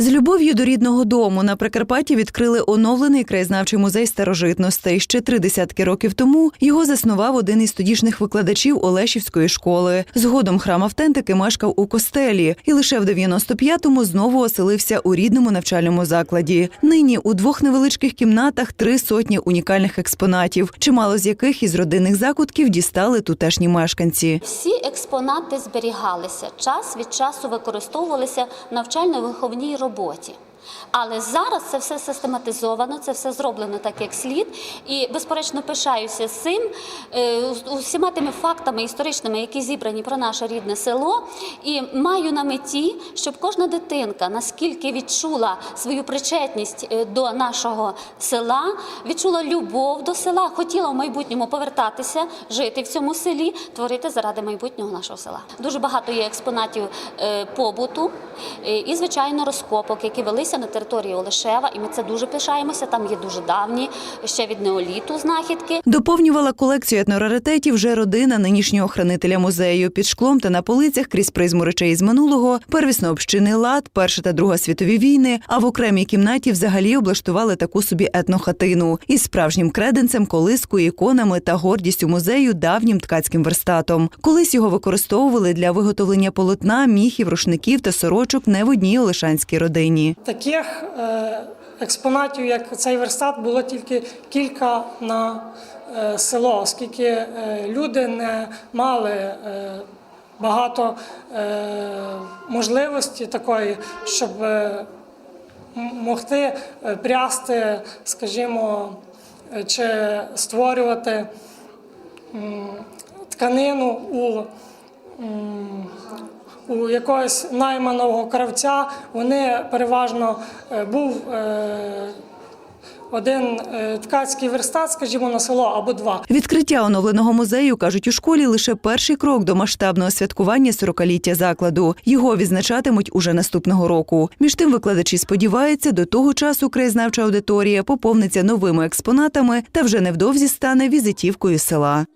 З любов'ю до рідного дому на Прикарпатті відкрили оновлений краєзнавчий музей старожитностей. Ще три десятки років тому його заснував один із тодішніх викладачів Олешівської школи. Згодом храм автентики мешкав у костелі і лише в 95-му знову оселився у рідному навчальному закладі. Нині у двох невеличких кімнатах три сотні унікальних експонатів, чимало з яких із родинних закутків дістали тутешні мешканці. Всі експонати зберігалися, час від часу використовувалися навчально-виховній роботі роботі. Але зараз це все систематизовано, це все зроблено так, як слід. І безперечно пишаюся цим е, з- усіма тими фактами історичними, які зібрані про наше рідне село. І маю на меті, щоб кожна дитинка, наскільки відчула свою причетність е, до нашого села, відчула любов до села, хотіла в майбутньому повертатися, жити в цьому селі, творити заради майбутнього нашого села. Дуже багато є експонатів е, побуту і, звичайно, розкопок, які велися на території Олешева, і ми це дуже пишаємося. Там є дуже давні, ще від неоліту знахідки. Доповнювала колекцію етнораритетів вже родина нинішнього хранителя музею. Під шклом та на полицях крізь призму речей з минулого, первісно общинний лад, Перша та Друга світові війни. А в окремій кімнаті взагалі облаштували таку собі етнохатину із справжнім креденцем, колискою, іконами та гордістю музею давнім ткацьким верстатом. Колись його використовували для виготовлення полотна, міхів, рушників та сорочок не в одній олешанській родині. Таких е, експонатів, як цей верстат, було тільки кілька на е, село, оскільки е, люди не мали багато можливості такої, щоб могти прясти, скажімо, чи створювати тканину у у якогось найманого кравця вони переважно е, був е, один е, ткацький верстат, скажімо, на село або два. Відкриття оновленого музею кажуть у школі лише перший крок до масштабного святкування 40-ліття закладу. Його відзначатимуть уже наступного року. Між тим викладачі сподіваються, до того часу краєзнавча аудиторія поповниться новими експонатами та вже невдовзі стане візитівкою села.